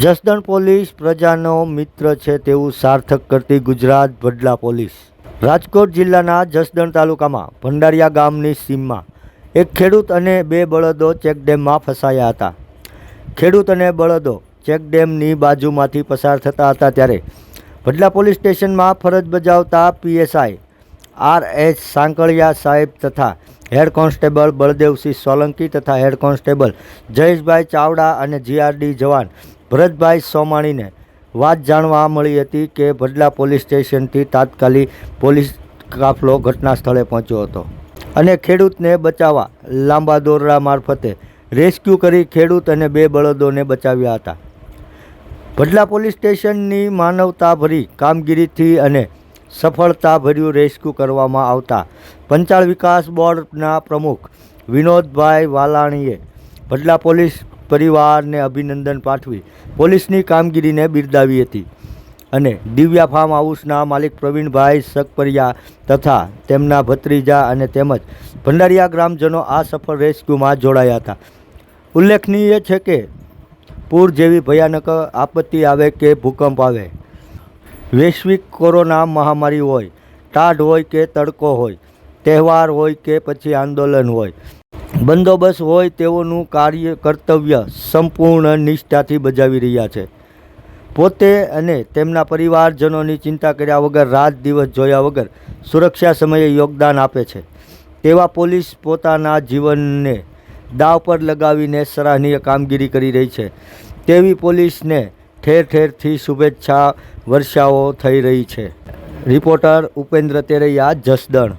Jasdan police પ્રજાનો મિત્ર છે તેવું સાર્થક કરતી ગુજરાત વડલા પોલીસ. રાજકોટ જિલ્લાના જસદણ તાલુકામાં ભંડારિયા ગામની સીમમાં એક ખેડૂત અને બે બળદો ચેકડેમમાં ફસાયા હતા. ખેડૂત અને બળદો ચેકડેમની બાજુમાંથી પસાર થતા હતા ત્યારે વડલા પોલીસ સ્ટેશનમાં ફરજ બજાવતા પીએસઆઈ આર એચ સાંકળિયા સાહેબ તથા હેડ કોન્સ્ટેબલ બળદેવસિંહ સોલંકી તથા હેડ કોન્સ્ટેબલ જયેશભાઈ ચાવડા અને જીઆરડી જવાન ભરતભાઈ સોમાણીને વાત જાણવા મળી હતી કે ભડલા પોલીસ સ્ટેશનથી તાત્કાલિક પોલીસ કાફલો ઘટના સ્થળે પહોંચ્યો હતો અને ખેડૂતને બચાવવા લાંબા દોરડા મારફતે રેસ્ક્યુ કરી ખેડૂત અને બે બળદોને બચાવ્યા હતા. ભડલા પોલીસ સ્ટેશનની માનવતાભરી કામગીરીથી અને સફળતાભર્યું રેસ્ક્યુ કરવામાં આવતા પંચાળ વિકાસ બોર્ડના પ્રમુખ વિનોદભાઈ વાલાણીએ ભડલા પોલીસ પરિવારને અભિનંદન પાઠવી પોલીસની કામગીરીને બિરદાવી હતી. અને દિવ્યા ફાર્મ હાઉસના માલિક પ્રવીણભાઈ સકપરિયા તથા તેમના ભત્રીજા અને તેમજ ભંડારિયા ગ્રામજનો આ સફળ રેસ્ક્યુમાં જોડાયા હતા. ઉલ્લેખનીય છે કે, પૂર જેવી ભયાનક આપત્તિ આવે કે ભૂકંપ આવે, વૈશ્વિક કોરોના મહામારી હોય, ટાઢ હોય કે તડકો હોય, તહેવાર હોય કે પછી આંદોલન હોય બંદોબસ્ત હોય તેઓનું કાર્ય કર્તવ્ય સંપૂર્ણ નિષ્ઠાથી બજાવી રહ્યા છે. પોતે અને તેમના પરિવારજનોની ચિંતા કર્યા વગર રાત દિવસ જોયા વગર સુરક્ષા સમયે યોગદાન આપે છે. તેવા પોલીસ પોતાના જીવનને દાવ પર લગાવીને સરાહનીય કામગીરી કરી રહી છે. તેવી પોલીસને ઠેર ઠેરથી શુભેચ્છા વર્ષાઓ થઈ રહી છે. રિપોર્ટર ઉપેન્દ્ર તેરૈયા, જસદણ.